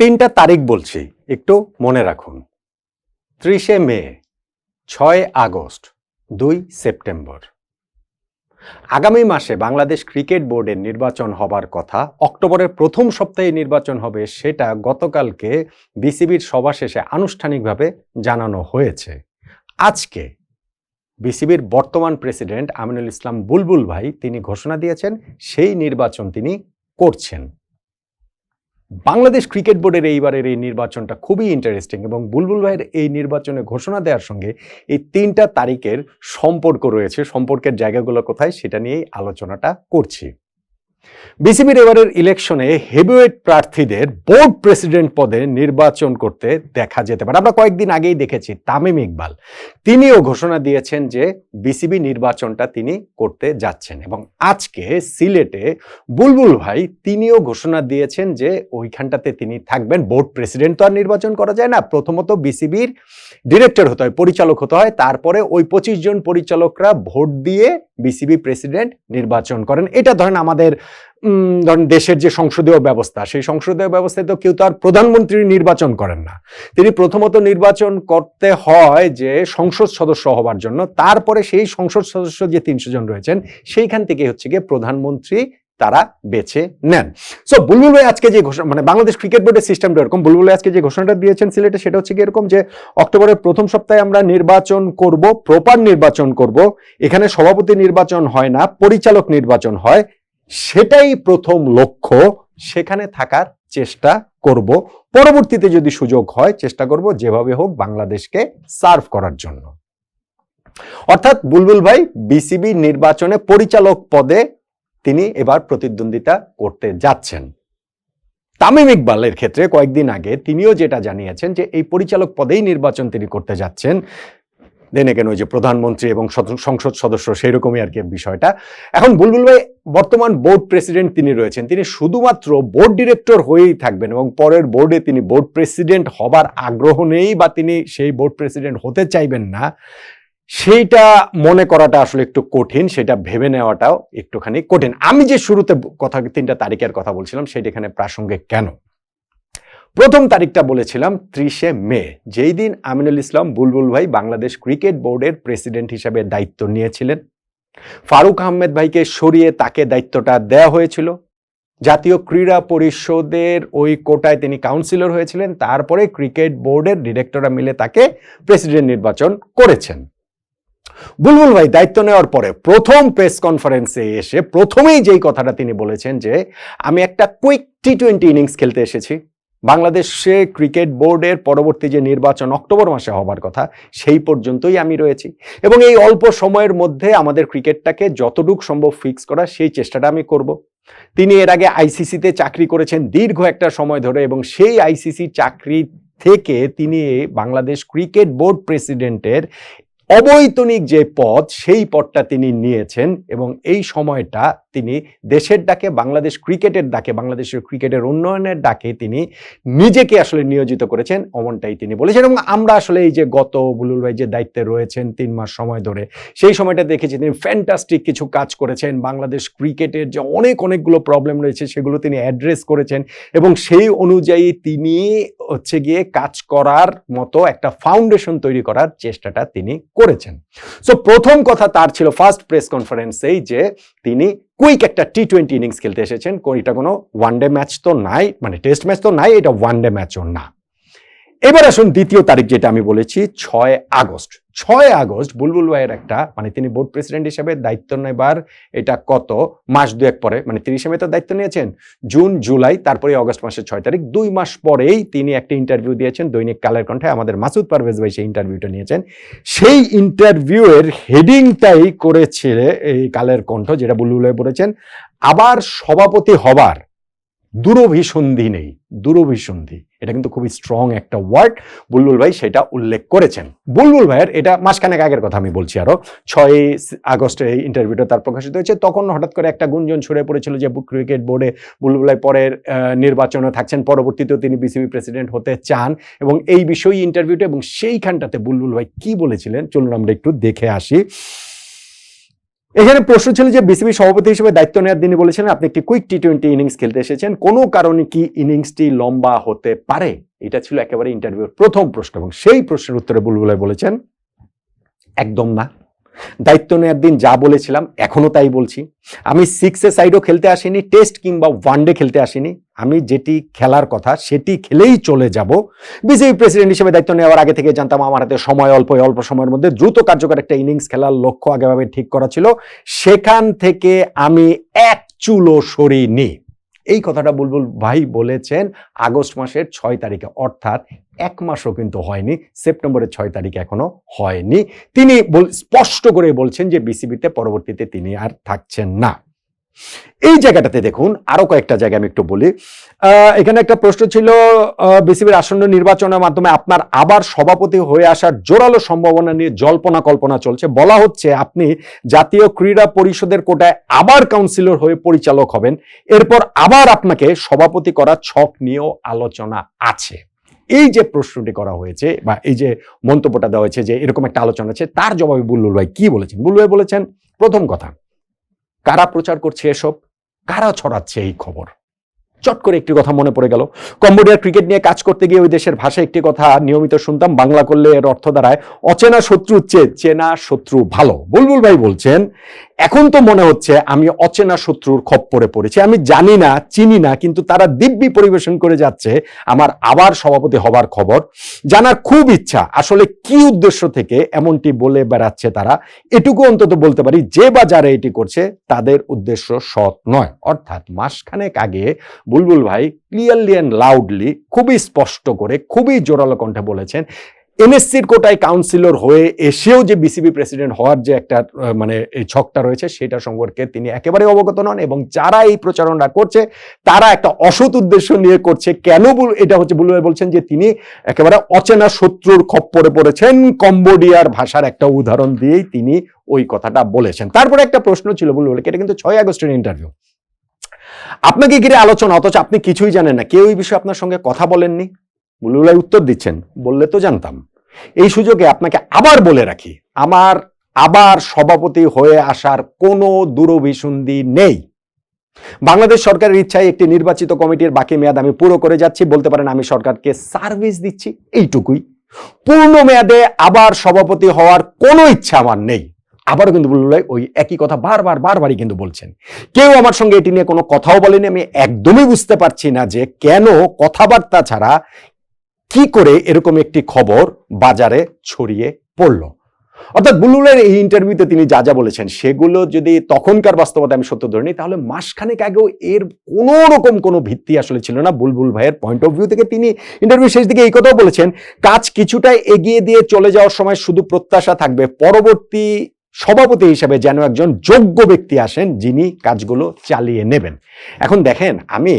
তিনটা তারিখ বলছি, একটু মনে রাখুন। ত্রিশে মে, ছয় আগস্ট, দুই সেপ্টেম্বর। আগামী মাসে বাংলাদেশ ক্রিকেট বোর্ডের নির্বাচন হবার কথা, অক্টোবরের প্রথম সপ্তাহে নির্বাচন হবে সেটা গতকালকে বিসিবির সভা শেষে আনুষ্ঠানিকভাবে জানানো হয়েছে। আজকে বিসিবির বর্তমান প্রেসিডেন্ট আমিনুল ইসলাম বুলবুল ভাই, তিনি ঘোষণা দিয়েছেন, সেই নির্বাচন তিনি করছেন। বাংলাদেশ ক্রিকেট বোর্ডের এইবারের এই নির্বাচনটা খুবই ইন্টারেস্টিং এবং বুলবুল ভাইয়ের এই নির্বাচনে ঘোষণা দেওয়ার সঙ্গে এই তিনটা তারিখের সম্পর্ক রয়েছে। সম্পর্কের জায়গাগুলো কোথায় সেটা নিয়েই আলোচনাটা করছি। বিসিবির এবারের ইলেকশনে হেভিওয়েট প্রার্থীদের বোর্ড প্রেসিডেন্ট পদে নির্বাচন করতে দেখা যেতে পারে। আমরা কয়েকদিন আগেই দেখেছি তামিম ইকবাল। তিনিও ঘোষণা দিয়েছেন যে বিসিবি নির্বাচনটা তিনি করতে যাচ্ছেন এবং আজকে সিলেটে বুলবুল ভাই তিনিও ঘোষণা দিয়েছেন যে ওইখানটাতে তিনি থাকবেন। বোর্ড প্রেসিডেন্ট তো আর নির্বাচন করা যায় না। প্রথমত বিসিবির ডিরেক্টর হতে হয়, পরিচালক হতে হয়। তারপরে ওই পঁচিশ জন পরিচালকরা ভোট দিয়ে বিসিবি প্রেসিডেন্ট নির্বাচন করেন। এটা ধরেন আমাদের ধরেন দেশের যে সংসদীয় ব্যবস্থা, সেই সংসদীয় ব্যবস্থায় তো কেউ তো আর প্রধানমন্ত্রী নির্বাচন করেন না। তিনি প্রথমত নির্বাচন করতে হয় যে সংসদ সদস্য হবার জন্য। তারপরে সেই সংসদ সদস্য যে তিনশো জন রয়েছেন, সেইখান থেকে হচ্ছে গিয়ে প্রধানমন্ত্রী তারা বেছে নেন। সো বুলবুল ভাই আজকে যে ঘোষণা মানে বাংলাদেশ ক্রিকেট বোর্ডের সিস্টেমটা এরকম, বুলবুল ভাই আজকে যে ঘোষণাটা দিয়েছেন সিলেটে, সেটা হচ্ছে কি এরকম যে অক্টোবরের প্রথম সপ্তাহে আমরা নির্বাচন করব প্রপার নির্বাচন করব, এখানে সভাপতি নির্বাচন হয় না, পরিচালক নির্বাচন হয়, সেটাই প্রথম লক্ষ্য, সেখানে থাকার চেষ্টা করব। পরবর্তীতে যদি সুযোগ হয়, চেষ্টা করব যেভাবে হোক বাংলাদেশকে সার্ভ করার জন্য। অর্থাৎ বুলবুল ভাই বিসিবি নির্বাচনে পরিচালক পদে তিনি এবার প্রতিদ্বন্দ্বিতা করতে যাচ্ছেন। তামিম ইকবালের ক্ষেত্রে কয়েকদিন আগে তিনিও যেটা জানিয়েছেন যে এই পরিচালক পদেই নির্বাচন তিনি করতে যাচ্ছেন। দেনে কেন ওই যে প্রধানমন্ত্রী এবং সংসদ সদস্য সেই রকমই আর কি বিষয়টা। এখন বুলবুল ভাই, বর্তমান বোর্ড প্রেসিডেন্ট তিনি রয়েছেন। তিনি শুধুমাত্র বোর্ড ডিরেক্টর হয়েই থাকবেন এবং পরের বোর্ডে তিনি বোর্ড প্রেসিডেন্ট হবার আগ্রহ নেই বা তিনি সেই বোর্ড প্রেসিডেন্ট হতে চাইবেন না। সেইটা মনে করাটা আসলে একটু কঠিন, সেটা ভেবে নেওয়াটাও একটুখানি কঠিন। আমি যে শুরুতে কথা, তিনটা তারিখের কথা বলছিলাম, সেটা এখানে প্রাসঙ্গিক কেন? প্রথম তারিখটা বলেছিলাম ত্রিশে মে, যেই দিন আমিনুল ইসলাম বুলবুল ভাই বাংলাদেশ ক্রিকেট বোর্ডের প্রেসিডেন্ট হিসাবে দায়িত্ব নিয়েছিলেন। ফারুক আহমেদ ভাইকে সরিয়ে তাকে দায়িত্বটা দেওয়া হয়েছিল। জাতীয় ক্রীড়া পরিষদের ওই কোটায় তিনি কাউন্সিলর হয়েছিলেন। তারপরে ক্রিকেট বোর্ডের ডিরেক্টররা মিলে তাকে প্রেসিডেন্ট নির্বাচন করেছেন। বুলবুল ভাই দায়িত্ব নেওয়ার পরে প্রথম প্রেস কনফারেন্সে এসে প্রথমেই যেই কথাটা তিনি বলেছেন যে, আমি একটা কুইক টি টোয়েন্টি ইনিংস খেলতে এসেছি। বাংলাদেশে ক্রিকেট বোর্ডের পরবর্তী যে নির্বাচন অক্টোবর মাসে হবার কথা, সেই পর্যন্তই আমি রয়েছি। এবং এই অল্প সময়ের মধ্যে আমাদের ক্রিকেটটাকে যতটুকু সম্ভব ফিক্স করা, সেই চেষ্টাটা আমি করব। তিনি এর আগে আইসিসিতে চাকরি করেছেন দীর্ঘ একটা সময় ধরে এবং সেই আইসিসি চাকরি থেকে তিনি বাংলাদেশ ক্রিকেট বোর্ড প্রেসিডেন্টের অবৈতনিক যে পথ সেই পথটা তিনি নিয়েছেন এবং এই সময়টা তিনি দেশের ডাকে, বাংলাদেশ ক্রিকেটের ডাকে, বাংলাদেশের ক্রিকেটের উন্নয়নের ডাকে তিনি নিজেকে আসলে নিয়োজিত করেছেন অমনটাই তিনি বলেছেন। এবং আমরা আসলে এই যে গত বুলুল ভাই যে দায়িত্বে রয়েছেন তিন মাস সময় ধরে, সেই সময়টা দেখেছি তিনি ফ্যান্টাস্টিক কিছু কাজ করেছেন। বাংলাদেশ ক্রিকেটের যে অনেক, অনেকগুলো প্রবলেম রয়েছে, সেগুলো তিনি অ্যাড্রেস করেছেন। এবং সেই অনুযায়ী তিনি হচ্ছে গিয়ে কাজ করার মতো একটা ফাউন্ডেশন তৈরি করার চেষ্টাটা তিনি করেছেন। সো প্রথম কথা তার ছিল ফার্স্ট প্রেস কনফারেন্সেই যে তিনি কুইক একটা টি টোয়েন্টি ইনিংস খেলতে এসেছেন। এটা কোনো ওয়ান ডে ম্যাচ তো নাই মানে টেস্ট ম্যাচ তো নাই, এটা ওয়ান ডে ম্যাচও না। এবার আসুন দ্বিতীয় তারিখ যেটা আমি বলেছি, ছয় আগস্ট। ছয় আগস্ট বুলবুল ভাইয়ের একটা মানে তিনি বোর্ড প্রেসিডেন্ট হিসেবে দায়িত্ব নেবার এটা কত? মাস দুয়েক পরে মানে তিরিশে মে তো দায়িত্ব নিয়েছেন। জুন, জুলাই তারপরে অগস্ট মাসের ছয় তারিখ, দুই মাস পরেই তিনি একটা ইন্টারভিউ দিয়েছেন দৈনিক কালের কণ্ঠে। আমাদের মাসুদ পারভেজ ভাই সেই ইন্টারভিউটা নিয়েছেন। সেই ইন্টারভিউয়ের হেডিংটাই করেছে এই কালের কণ্ঠ, যেটা বুলবুল ভাই বলেছেন। আবার সভাপতি হবার দূরভিসন্ধি নেই, দূরভিসন্ধি। এটা কিন্তু খুবই স্ট্রং একটা ওয়ার্ড বুলবুল ভাই সেটা উল্লেখ করেছেন। বুলবুল ভাইয়ের এটা মাসখানেক আগের কথা আমি বলছি আরও। ছয় আগস্টে এই ইন্টারভিউটা তার প্রকাশিত হয়েছে। তখন হঠাৎ করে একটা গুঞ্জন ছড়ে পড়েছিল যে ক্রিকেট বোর্ডে বুলবুল ভাই পরের নির্বাচনে থাকছেন। পরবর্তীতেও তিনি বিসিবি প্রেসিডেন্ট হতে চান। এবং এই বিষয়ে ইন্টারভিউটা এবং সেইখানটাতে বুলবুল ভাই কি বলেছিলেন? চলুন আমরা একটু দেখে আসি। এখানে প্রশ্ন ছিল যে বিসিবি সভাপতি হিসেবে দায়িত্ব নেওয়ার দিনে বলেছেন, আপনি একটি কুইক টি টোয়েন্টি ইনিংস খেলতে এসেছেন। কোনো কারণে কি ইনিংসটি লম্বা হতে পারে? এটা ছিল একেবারে ইন্টারভিউর প্রথম প্রশ্ন এবং সেই প্রশ্নের উত্তরে বুলবুলাই বলেছেন, একদম না। দায়িত্ব নেওয়ার দিন যা বলেছিলাম, এখনও তাই বলছি। আমি সিক্স সাইডও খেলতে আসিনি টেস্ট কিংবা ওয়ানডে খেলতে আসিনি। আমি যেটি খেলার কথা, সেটি খেলেই চলে যাব। বিজেপি প্রেসিডেন্ট হিসেবে দায়িত্ব নেওয়ার আগে থেকে জানতাম আমার হাতে সময় অল্প অল্প সময়ের মধ্যে দ্রুত কার্যকর একটা ইনিংস খেলার লক্ষ্য আগেভাবে ঠিক করা ছিল। সেখান থেকে আমি এক চুলো সরিনি। এই কথাটা বুলবুল ভাই বলেছেন আগস্ট মাসের ছয় তারিখে। অর্থাৎ এক মাসও কিন্তু হয়নি, সেপ্টেম্বরের ছয় তারিখ এখনও হয়নি। তিনি স্পষ্ট করে বলছেন যে বিসিবিতে পরবর্তীতে তিনি আর থাকছেন না। এই জায়গাটাতে দেখুন, আরও কয়েকটা জায়গা আমি একটু বলি। এখানে একটা প্রশ্ন ছিল বিসিবির আসন্ন নির্বাচনের মাধ্যমে আপনার আবার সভাপতি হয়ে আসার জোরালো সম্ভাবনা নিয়ে জল্পনা কল্পনা চলছে। বলা হচ্ছে আপনি জাতীয় ক্রীড়া পরিষদের কোটায় আবার কাউন্সিলর হয়ে পরিচালক হবেন। এরপর আবার আপনাকে সভাপতি করার ছক নিয়েও আলোচনা আছে। এই যে প্রশ্নটি করা হয়েছে বা এই যে মন্তব্যটা দেওয়া হয়েছে যে এরকম একটা আলোচনা আছে, তার জবাবে বুল্লুল ভাই কি বলেছেন? বুল্লুল ভাই বলেছেন, প্রথম কথা কারা প্রচার করছে এসব? কারা ছড়াচ্ছে এই খবর? চট করে একটি কথা মনে পড়ে গেল। কম্বোডিয়ার ক্রিকেট নিয়ে কাজ করতে গিয়ে ওই দেশের ভাষায় একটি কথা নিয়মিত শুনতাম, বাংলা করলে এর অর্থ দাঁড়ায়, অচেনা শত্রু চেয়ে চেনা শত্রু ভালো। বুলবুল ভাই বলছেন এখন তো মনে হচ্ছে আমি অচেনা শত্রুর খপ্পরে পড়েছি। আমি জানি না, চিনি না, কিন্তু তারা দিব্যি পরিবেশন করে যাচ্ছে আমার আবার সভাপতি হবার খবর। জানার খুব ইচ্ছা, আসলে কি উদ্দেশ্য থেকে এমনটি বলে বেড়াচ্ছে তারা, এটুকু অন্তত বলতে পারি, যে বা যারা এটি করছে তাদের উদ্দেশ্য সৎ নয়। অর্থাৎ মাসখানেক আগে বুলবুল ভাই ক্লিয়ারলি অ্যান্ড লাউডলি খুবই স্পষ্ট করে, খুবই জোরালো কণ্ঠে বলেছেন এনএসসির কোটায় কাউন্সিলর হয়ে এসেও যে বিসিবি প্রেসিডেন্ট হওয়ার যে একটা মানে এই ছকটা রয়েছে সেটা সম্পর্কে তিনি একেবারে অবগত নন এবং যারা এই প্রচারণা করছে তারা একটা অসৎ উদ্দেশ্য নিয়ে করছে। কেন বুল- এটা হচ্ছে ভাই বলছেন যে তিনি একেবারে অচেনা শত্রুর খপ্পরে পড়েছেন। কম্বোডিয়ার ভাষার একটা উদাহরণ দিয়েই তিনি ওই কথাটা বলেছেন। তারপরে একটা প্রশ্ন ছিল ভাই, এটা কিন্তু ছয় আগস্টের ইন্টারভিউ আপনাকে ঘিরে আলোচনা অথচ আপনি কিছুই জানেন না। কেউ এই বিষয়ে আপনার সঙ্গে কথা বলেননি? বুলবুল ভাই উত্তর দিচ্ছেন বললে তো জানতাম। এই সুযোগে আপনাকে আবার বলে রাখি, আমার আবার সভাপতি হয়ে আসার কোনো দূরভিসন্ধি নেই। বাংলাদেশ সরকারের ইচ্ছায় একটি নির্বাচিত কমিটির বাকি মেয়াদ আমি পুরো করে যাচ্ছি, বলতে পারেন আমি সরকারকে সার্ভিস দিচ্ছি, এইটুকুই। পূর্ণ মেয়াদে আবার সভাপতি হওয়ার কোনো ইচ্ছা আমার নেই। আবারও কিন্তু বুলবুল ভাই ওই একই কথা বারবার, বারবারই কিন্তু বলছেন। কেউ আমার সঙ্গে এটি নিয়ে কোনো কথাও বলেনি, আমি একদমই বুঝতে পারছি না যে কেন কথাবার্তা ছাড়া কি করে এরকম একটি খবর বাজারে ছড়িয়ে পড়ল? অর্থাৎ বুলবুলের এই ইন্টারভিউতে তিনি যা যা বলেছেন, সেগুলো যদি তখনকার বাস্তবতা আমি সত্য ধরে নিই, তাহলে মাসখানেক আগেও এর কোনো রকম কোনো ভিত্তি আসলে ছিল না। বুলবুল ভাইয়ের পয়েন্ট অফ ভিউ থেকে তিনি ইন্টারভিউ শেষ দিকে এই কথাও বলেছেন, কাজ কিছুটা এগিয়ে দিয়ে চলে যাওয়ার সময় শুধু প্রত্যাশা থাকবে, পরবর্তী সভাপতি হিসেবে যেন একজন যোগ্য ব্যক্তি আসেন যিনি কাজগুলো চালিয়ে নেবেন। এখন দেখেন, আমি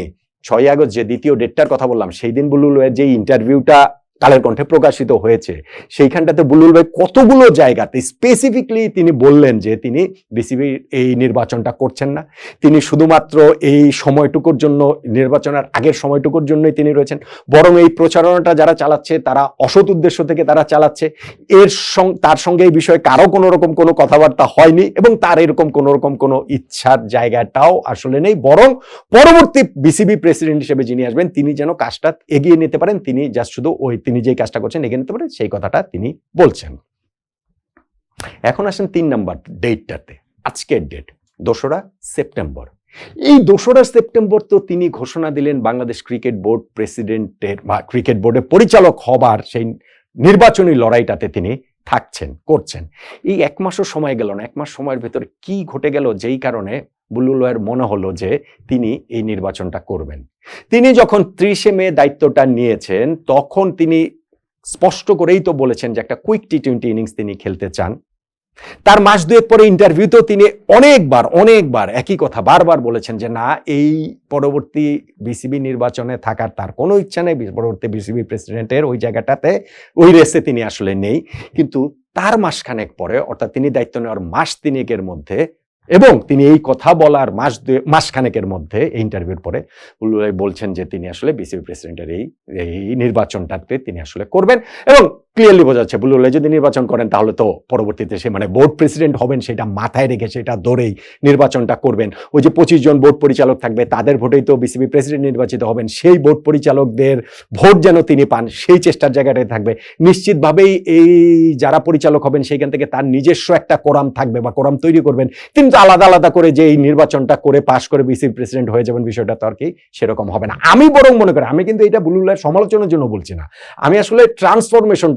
ছয় আগস্ট যে দ্বিতীয় ডেটটার কথা বললাম সেই দিন বুলুলের যে ইন্টারভিউটা কালের কণ্ঠে প্রকাশিত হয়েছে। সেইখানটাতে বুলুল ভাই কতগুলো জায়গাতে স্পেসিফিকলি তিনি বললেন যে তিনি বিসিবি এই নির্বাচনটা করছেন না। তিনি শুধুমাত্র এই সময়টুকুর জন্য, নির্বাচনের আগের সময়টুকুর জন্যই তিনি রয়েছেন। বরং এই প্রচারণাটা যারা চালাচ্ছে, তারা অসৎ উদ্দেশ্য থেকে তারা চালাচ্ছে। এর তার সঙ্গে এই বিষয়ে কারও কোনো রকম কোনো কথাবার্তা হয়নি এবং তার এরকম কোনো রকম কোনো ইচ্ছার জায়গাটাও আসলে নেই। বরং পরবর্তী বিসিবি প্রেসিডেন্ট হিসেবে যিনি আসবেন, তিনি যেন কাজটা এগিয়ে নিতে পারেন, তিনি জাস্ট শুধু ওই তিনি যে কাজটা করছেন, এগিয়ে নিতে পারেন সেই কথাটা তিনি বলছেন। এখন আসেন তিন নাম্বার ডেটটাতে আজকের ডেট দোসরা সেপ্টেম্বর। এই দোসরা সেপ্টেম্বর তো তিনি ঘোষণা দিলেন বাংলাদেশ ক্রিকেট বোর্ড প্রেসিডেন্টের বা ক্রিকেট বোর্ডের পরিচালক হবার সেই নির্বাচনী লড়াইটাতে তিনি থাকছেন, করছেন। এই এক মাসও সময় গেল না, এক মাস সময়ের ভেতরে কি ঘটে গেল, যেই কারণে বুলুলয়ের মনে হলো যে তিনি এই নির্বাচনটা করবেন। তিনি যখন ত্রিশে মে দায়িত্বটা নিয়েছেন, তখন তিনি স্পষ্ট করেই তো বলেছেন যে একটা কুইক টি টোয়েন্টি ইনিংস তিনি খেলতে চান। তার মাস দুয়েক পরে ইন্টারভিউতেও তিনি অনেকবার অনেকবার একই কথা বারবার বলেছেন যে না, এই পরবর্তী বিসিবি নির্বাচনে থাকার তার কোনো ইচ্ছা নেই পরবর্তী বিসিবি প্রেসিডেন্টের ওই জায়গাটাতে, ওই রেসে তিনি আসলে নেই। কিন্তু তার মাসখানেক পরে, অর্থাৎ তিনি দায়িত্ব নেওয়ার মাস তিনেকের মধ্যে এবং তিনি এই কথা বলার মাস মাসখানেকের মধ্যে এই ইন্টারভিউর পরে বলছেন যে তিনি আসলে বিসিবি প্রেসিডেন্টের এই এই নির্বাচনটাতে তিনি আসলে করবেন এবং ক্লিয়ারলি বোঝা যাচ্ছে বুলুল যদি নির্বাচন করেন, তাহলে তো পরবর্তীতে সে মানে বোর্ড প্রেসিডেন্ট হবেন, সেটা মাথায় রেখে সেটা ধরেই নির্বাচনটা করবেন। ওই যে পঁচিশ জন বোর্ড পরিচালক থাকবে, তাদের ভোটেই তো বিসিবি প্রেসিডেন্ট নির্বাচিত হবেন, সেই বোর্ড পরিচালকদের ভোট যেন তিনি পান, সেই চেষ্টার জায়গাটায় থাকবে। নিশ্চিতভাবেই এই যারা পরিচালক হবেন, সেইখান থেকে তার নিজস্ব একটা কোরাম থাকবে বা কোরাম তৈরি করবেন। তিনি তো আলাদা আলাদা করে যে এই নির্বাচনটা করে পাশ করে বিসিবি প্রেসিডেন্ট হয়ে যাবেন, বিষয়টা তো আর কি সেরকম হবে না। আমি বরং মনে করি, আমি কিন্তু এটা বুলুল সমালোচনার জন্য বলছি না। আমি আসলে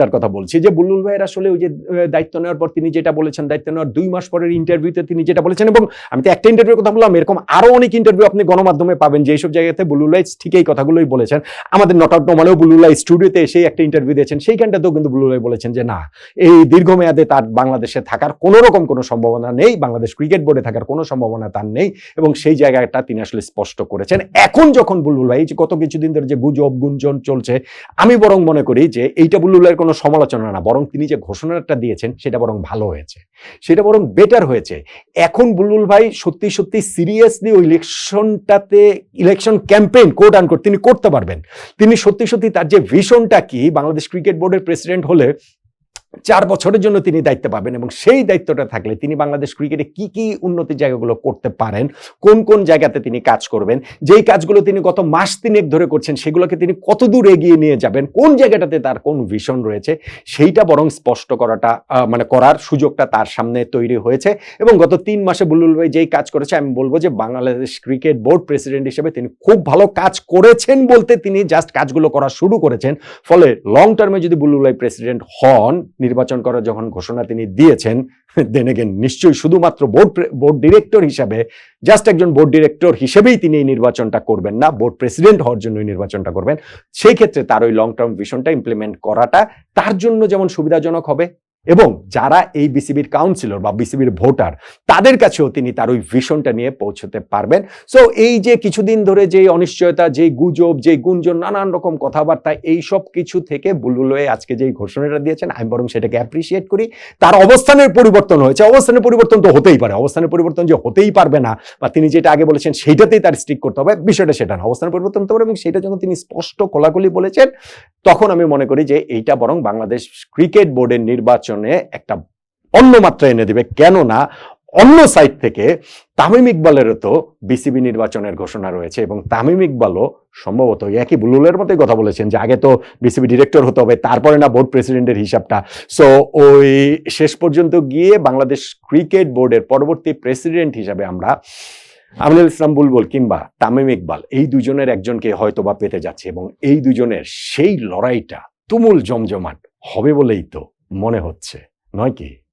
ট্রান্সফরমেশনটার কথা বলছি যে বুলুল ভাইয়ের আসলে ওই যে দায়িত্ব নেওয়ার পর তিনি যেটা বলেছেন, দায়িত্ব নেওয়ার দুই মাস পরের ইন্টারভিউতে তিনি যেটা বলেছেন এবং আমি তো একটা ইন্টারভিউর কথা বললাম, এরকম আরও অনেক ইন্টারভিউ আপনি গণমাধ্যমে পাবেন, যে এইসব জায়গাতে বুলুল ভাই ঠিক এই কথাগুলোই বলেছেন। আমাদের নট আউট নোমানেও বুলুল ভাই স্টুডিওতে এসে একটা ইন্টারভিউ দিয়েছেন, সেইখানটাতেও কিন্তু বুলুল ভাই বলেছেন যে না, এই দীর্ঘমেয়াদে তার বাংলাদেশে থাকার কোনো রকম কোনো সম্ভাবনা নেই, বাংলাদেশ ক্রিকেট বোর্ডে থাকার কোনো সম্ভাবনা তার নেই এবং সেই জায়গাটা তিনি আসলে স্পষ্ট করেছেন। এখন যখন বুলবুল ভাই যে গত কিছুদিন ধরে যে গুজব, গুঞ্জন চলছে, আমি বরং মনে করি যে এইটা বুলবুল ভাইয়ের কোনো সমালোচনা না, বরং তিনি যে ঘোষণাটা দিয়েছেন সেটা বরং ভালো হয়েছে। সেটা বরং বেটার হয়েছে। এখন বুলবুল ভাই সত্যি সত্যি সিরিয়াসলি ওই ইলেকশনটাতে ইলেকশন ক্যাম্পেইন কোড আন কোড তিনি করতে পারবেন। তিনি সত্যি সত্যি তার যে ভিশনটা কি, বাংলাদেশ ক্রিকেট বোর্ডের প্রেসিডেন্ট হলে চার বছরের জন্য তিনি দায়িত্ব পাবেন এবং সেই দায়িত্বটা থাকলে তিনি বাংলাদেশ ক্রিকেটে কি কি উন্নতির জায়গাগুলো করতে পারেন, কোন কোন জায়গাতে তিনি কাজ করবেন, যেই কাজগুলো তিনি গত মাস তিনেক ধরে করছেন সেগুলোকে তিনি কত দূর এগিয়ে নিয়ে যাবেন, কোন জায়গাটাতে তার কোন ভিশন রয়েছে, সেইটা বরং স্পষ্ট করাটা মানে করার সুযোগটা তার সামনে তৈরি হয়েছে এবং গত তিন মাসে বুলুল ভাই যেই কাজ করেছে, আমি বলব যে বাংলাদেশ ক্রিকেট বোর্ড প্রেসিডেন্ট হিসেবে তিনি খুব ভালো কাজ করেছেন বলতে তিনি জাস্ট কাজগুলো করা শুরু করেছেন, ফলে লং টার্মে যদি বুলুল ভাই প্রেসিডেন্ট হন নির্বাচন করার যখন ঘোষণা তিনি দিয়েছেন দেন এগেন নিশ্চয়ই শুধুমাত্র বোর্ড বোর্ড ডিরেক্টর হিসাবে জাস্ট একজন বোর্ড ডিরেক্টর হিসেবেই তিনি এই নির্বাচনটা করবেন না বোর্ড প্রেসিডেন্ট হওয়ার জন্য নির্বাচনটা করবেন। সেই ক্ষেত্রে তার ওই লং টার্ম ভিশনটা ইমপ্লিমেন্ট করাটা তার জন্য যেমন সুবিধাজনক হবে এবং যারা এই বিসিবির কাউন্সিলর বা বিসিবির ভোটার তাদের কাছেও তিনি তার ওই ভিশনটা নিয়ে পৌঁছতে পারবেন। সো এই যে কিছুদিন ধরে যে অনিশ্চয়তা, যে গুজব, যে গুঞ্জন, নানান রকম কথাবার্তা, এই সব কিছু থেকে বুলুলয়ে আজকে যে ঘোষণাটা দিয়েছেন, আমি বরং সেটাকে অ্যাপ্রিসিয়েট করি। তার অবস্থানের পরিবর্তন হয়েছে। অবস্থানের পরিবর্তন তো হতেই পারে। অবস্থানের পরিবর্তন যে হতেই পারবে না, বা তিনি যেটা আগে বলেছেন সেইটাতেই তার স্টিক করতে হবে, বিষয়টা সেটা না। অবস্থানের পরিবর্তন হতে পারে এবং সেটা যখন তিনি স্পষ্ট কোলাকুলি বলেছেন, তখন আমি মনে করি যে এইটা বরং বাংলাদেশ ক্রিকেট বোর্ডের নির্বাচনে একটা অন্য মাত্রা এনে দিবে। কেননা অন্য সাইড থেকে তামিম ইকবালেরও তো বিসিবি নির্বাচনের ঘোষণা রয়েছে এবং তামিম ইকবালও সম্ভবত একই বুলুলের মতোই কথা বলেছেন যে আগে তো বিসিবি ডিরেক্টর হতে হবে, তারপরে না বোর্ড প্রেসিডেন্টের হিসাবটা। সো ওই শেষ পর্যন্ত গিয়ে বাংলাদেশ ক্রিকেট বোর্ডের পরবর্তী প্রেসিডেন্ট হিসাবে আমরা আমিনুল ইসলাম বুলবুল কিংবা তামিম ইকবাল এই দুজনের একজনকে হয়তো বা পেতে যাচ্ছে এবং এই দুজনের সেই লড়াইটা তুমুল জমজমাট হবে বলেই তো মনে হচ্ছে। নয় কি?